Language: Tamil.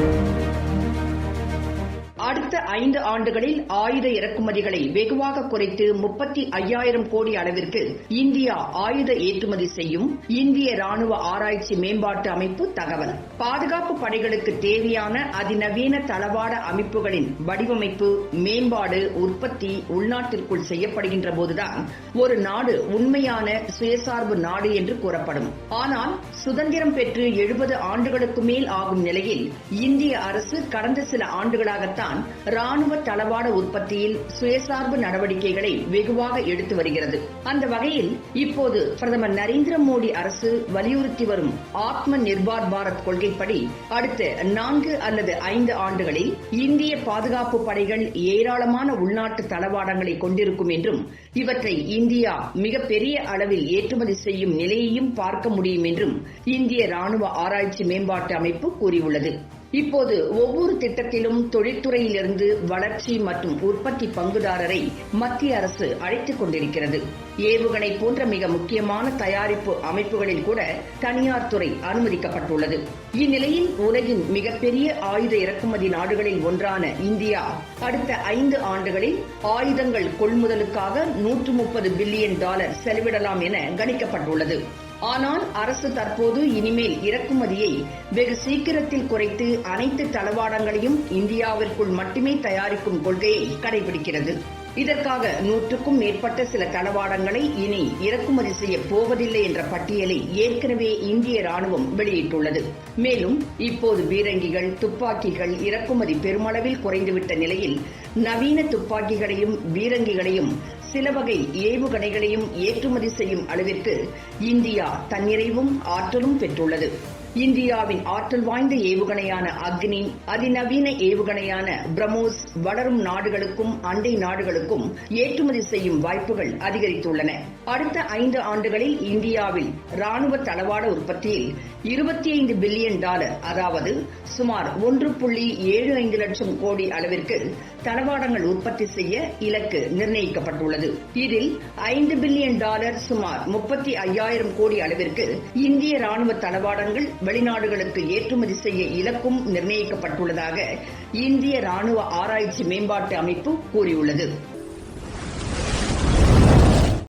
thank you அடுத்த ஐந்து ஆண்டுகளில் ஆயுத இறக்குமதிகளை வெகுவாக குறைத்து முப்பத்தி ஐயாயிரம் கோடி அளவிற்கு இந்தியா ஆயுத ஏற்றுமதி செய்யும் இந்திய ராணுவ ஆராய்ச்சி மேம்பாட்டு அமைப்பு தகவல். பாதுகாப்பு படைகளுக்கு தேவையான அதிநவீன தளவாட அமைப்புகளின் வடிவமைப்பு மேம்பாடு உற்பத்தி உள்நாட்டிற்குள் செய்யப்படுகின்ற போதுதான் ஒரு நாடு உண்மையான சுயசார்பு நாடு என்று கூறப்படும். ஆனால் சுதந்திரம் பெற்று எழுபது ஆண்டுகளுக்கு மேல் ஆகும் நிலையில் இந்திய அரசு கடந்த சில ஆண்டுகளாகத்தான் ராணுவ தளவாட உற்பத்தியில் சுயசார்பு நடவடிக்கைகளை வெகுவாக எடுத்து வருகிறது. அந்த வகையில் இப்போது பிரதமர் நரேந்திர மோடி அரசு வலியுறுத்தி வரும் ஆத்ம நிர்பார் பாரத் கொள்கைப்படி அடுத்த நான்கு அல்லது ஐந்து ஆண்டுகளில் இந்திய பாதுகாப்பு படைகள் ஏராளமான உள்நாட்டு தளவாடங்களை கொண்டிருக்கும் என்றும் இவற்றை இந்தியா மிகப்பெரிய அளவில் ஏற்றுமதி செய்யும் நிலையையும் பார்க்க முடியும் என்றும் இந்திய ராணுவ ஆராய்ச்சி மேம்பாட்டு அமைப்பு கூறியுள்ளது. இப்போது ஒவ்வொரு திட்டத்திலும் தொழில்துறையிலிருந்து வளர்ச்சி மற்றும் உற்பத்தி பங்குதாரரை மத்திய அரசு அழைத்துக் கொண்டிருக்கிறது. ஏவுகணை போன்ற மிக முக்கியமான தயாரிப்பு அமைப்புகளில் கூட தனியார் துறை அனுமதிக்கப்பட்டுள்ளது. இந்நிலையில் உலகின் மிகப்பெரிய ஆயுத இறக்குமதி நாடுகளில் ஒன்றான இந்தியா அடுத்த ஐந்து ஆண்டுகளில் ஆயுதங்கள் கொள்முதலுக்காக நூற்று முப்பது பில்லியன் டாலர் செலவிடலாம் என கணிக்கப்பட்டுள்ளது. ஆனால் அரசு தற்போது இனிமேல் இறக்குமதியை வெகு சீக்கிரத்தில் குறைத்து அனைத்து தளவாடங்களையும் இந்தியாவிற்குள் மட்டுமே தயாரிக்கும் கொள்கையை கடைபிடிக்கிறது. இதற்காக நூற்றுக்கும் மேற்பட்ட சில தளவாடங்களை இனி இறக்குமதி செய்ய போவதில்லை என்ற பட்டியலை ஏற்கனவே இந்திய ராணுவம் வெளியிட்டுள்ளது. மேலும் இப்போது பீரங்கிகள் துப்பாக்கிகள் இறக்குமதி பெருமளவில் குறைந்துவிட்ட நிலையில் நவீன துப்பாக்கிகளையும் பீரங்கிகளையும் சில வகை ஏவுகணைகளையும் ஏற்றுமதி செய்யும் அளவிற்கு இந்தியா தன்னிறைவும் ஆற்றலும் பெற்றுள்ளது. இந்தியாவின் ஆற்றல் வாய்ந்த ஏவுகணையான அக்னி அதிநவீன ஏவுகணையான பிரம்மோஸ் வளரும் நாடுகளுக்கும் அண்டை நாடுகளுக்கும் ஏற்றுமதி செய்யும் வாய்ப்புகள் அதிகரித்துள்ளன. அடுத்த ஐந்து ஆண்டுகளில் இந்தியாவில் ராணுவ தளவாட உற்பத்தியில் இருபத்தி ஐந்து பில்லியன் டாலர் அதாவது சுமார் ஒன்று புள்ளி ஏழு ஐந்து லட்சம் கோடி அளவிற்கு தளவாடங்கள் உற்பத்தி செய்ய இலக்கு நிர்ணயிக்கப்பட்டுள்ளது. இதில் ஐந்து பில்லியன் டாலர் சுமார் முப்பத்தி ஐயாயிரம் கோடி அளவிற்கு இந்திய ராணுவ தளவாடங்கள் வெளிநாடுகளுக்கு ஏற்றுமதி செய்ய இலக்கும் நிர்ணயிக்கப்பட்டுள்ளதாக இந்திய ராணுவ ஆராய்ச்சி மேம்பாட்டு அமைப்பு கூறியுள்ளது.